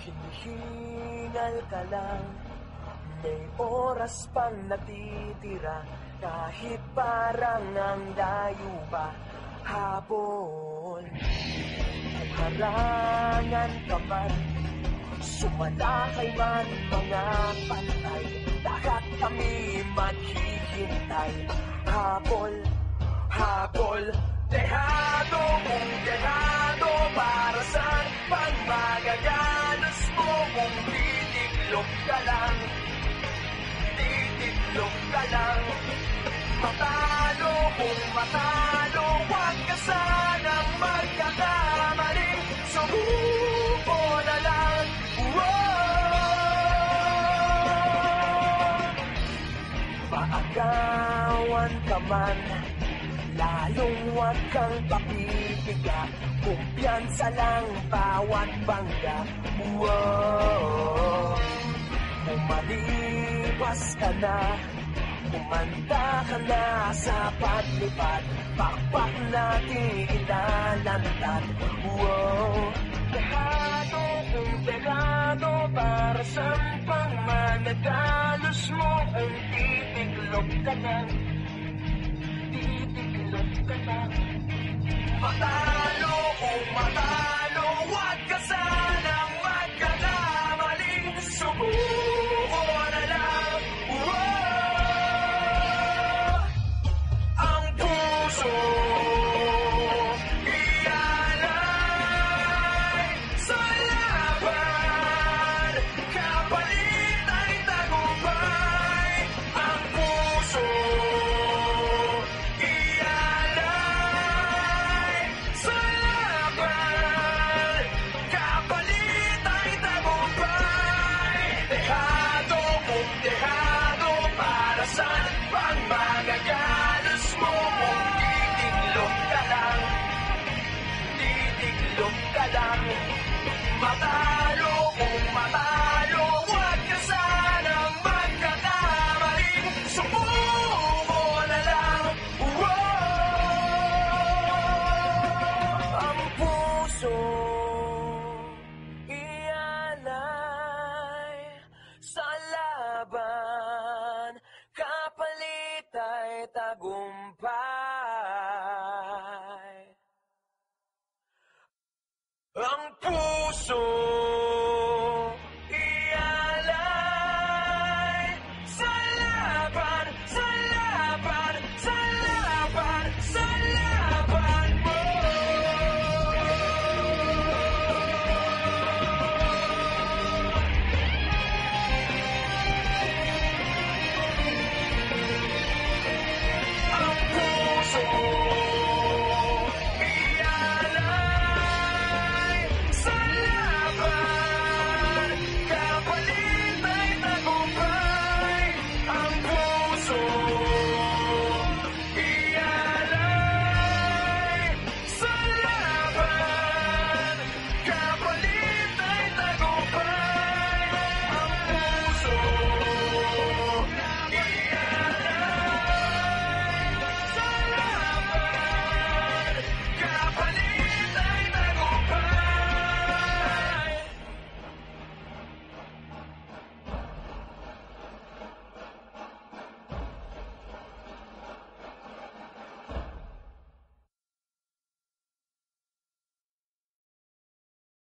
Hinihingal ka lang. May oras pang natitira. Kahit parang ang layo pa Habol. Kung harangan ka man. Sumalakay man mga pantay. Dapat kami maghihintay. Habol, habol. Dehado kung dehado Para saan titiklop ka lang. Titiklop ka lang. Matalo kung matalo Huwag ka sanang magkakamali. Sumuko na lang. Whoa! Maagawan ka man Lalong huwag kang papipiga Kumpiyansa lang bawat bangga. Whoa! Umalipas ka na. Umanda ka na sa paglipad. Pakpak natin ilalantad Wow. Dehado kung dehado Para sa pang manadalos mo Ang titiklop ka na? Titiklop ka na. Matalo Titiklop ka lang Matalo kung matalo. Huwag ka sanang magkakamali. Sumuko na lang. Whoa! Ang puso Ialay sa laban. Kapalit ay tagumpay ang puso